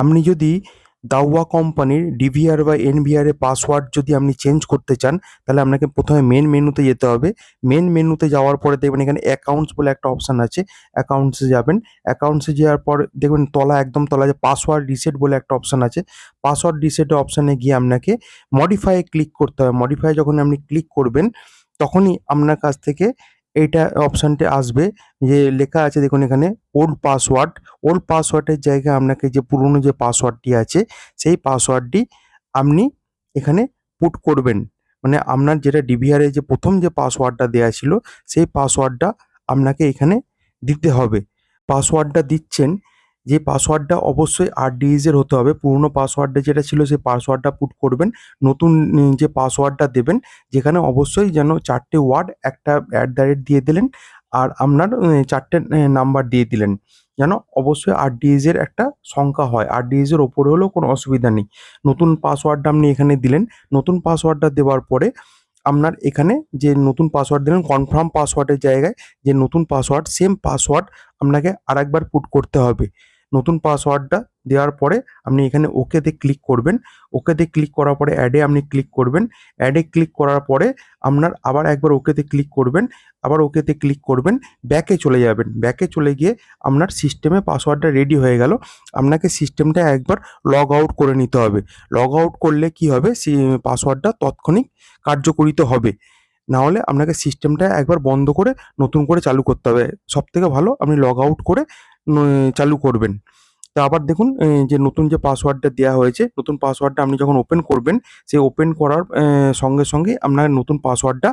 আপনি যদি দাওয়া কোম্পানির ডিভিআর বা এনভিআর এর পাসওয়ার্ড যদি আপনি চেঞ্জ করতে চান, তাহলে আপনাকে প্রথমে মেন মেনুতে যেতে হবে। মেন মেনুতে যাওয়ার পরে দেখবেন এখানে অ্যাকাউন্টস বলে একটা অপশান আছে। অ্যাকাউন্টসে যাবেন। অ্যাকাউন্টসে যাওয়ার পর দেখবেন তলা, একদম তলা যে পাসওয়ার্ড রিসেট বলে একটা অপশান আছে। পাসওয়ার্ড রিসেটের অপশানে গিয়ে আপনাকে মডিফাই ক্লিক করতে হবে। মডিফাই যখন আপনি ক্লিক করবেন, তখনই আপনার কাছ থেকে এইটা অপশানটি আসবে। যে লেখা আছে দেখুন এখানে ওল্ড পাসওয়ার্ড ওল্ড পাসওয়ার্ডের জায়গায় আপনাকে যে পুরনো যে পাসওয়ার্ডটি আছে, সেই পাসওয়ার্ডটি আপনি এখানে পুট করবেন। মানে আপনার যেটা ডিভিআরে যে প্রথম যে পাসওয়ার্ডটা দেওয়া ছিল, সেই পাসওয়ার্ডটা আপনাকে এখানে দিতে হবে। পাসওয়ার্ডটা দিচ্ছেন যে পাসওয়ার্ডটা অবশ্যই আরডিএস এর হতে হবে। পুরনো পাসওয়ার্ডটা যেটা ছিল সেই পাসওয়ার্ডটা পুট করবেন। নতুন যে পাসওয়ার্ডটা দেবেন, যেখানে অবশ্যই যেন চারটে ওয়ার্ড একটা অ্যাট দ্য রেট দিয়ে দিলেন আর আপনার চারটে নাম্বার দিয়ে দিলেন। যেন অবশ্যই আরডিএস এর একটা সংখ্যা হয়। আরডিএস এর ওপরে হলেও কোনো অসুবিধা নেই। নতুন পাসওয়ার্ডটা আপনি এখানে দিলেন। নতুন পাসওয়ার্ডটা দেওয়ার পরে আপনার এখানে যে নতুন পাসওয়ার্ড দিলেন কনফার্ম পাসওয়ার্ডের জায়গায় যে নতুন পাসওয়ার্ড সেম পাসওয়ার্ড আপনাকে আরেকবার পুট করতে হবে। নতুন পাসওয়ার্ডটা দেওয়ার পরে আপনি এখানে ওকেতে ক্লিক করবেন। ওকেতে ক্লিক করার পরে অ্যাডে আপনি ক্লিক করবেন। অ্যাডে ক্লিক করার পরে আপনার আবার একবার ওকেতে ক্লিক করবেন। আবার ওকেতে ক্লিক করবেন। ব্যাকে চলে যাবেন। ব্যাকে চলে গিয়ে আপনার সিস্টেমে পাসওয়ার্ডটা রেডি হয়ে গেল। আপনাকে সিস্টেমটা একবার লগ আউট করে নিতে হবে। লগ আউট করলে কি হবে? পাসওয়ার্ডটা তৎক্ষণিক কার্যকরিত হবে। না হলে আপনাকে সিস্টেমটা একবার বন্ধ করে নতুন করে চালু করতে হবে। সব থেকে ভালো আপনি লগ আউট করে চালু করবেন। তা আবার দেখুন যে নতুন যে পাসওয়ার্ডটা দেওয়া হয়েছে, নতুন পাসওয়ার্ডটা আপনি যখন ওপেন করবেন, সেই ওপেন করার সঙ্গে সঙ্গে আপনার নতুন পাসওয়ার্ডটা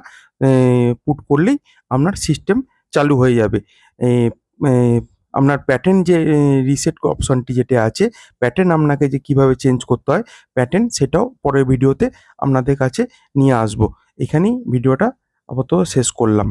পুট করলেই আপনার সিস্টেম চালু হয়ে যাবে। আপনার প্যাটার্ন যে রিসেট অপশনটি যেটা আছে প্যাটার্ন আপনাকে যে কীভাবে চেঞ্জ করতে হয় প্যাটার্ন সেটাও পরের ভিডিওতে আপনাদের কাছে নিয়ে আসব। এখানেই ভিডিওটা আপাতত শেষ করলাম।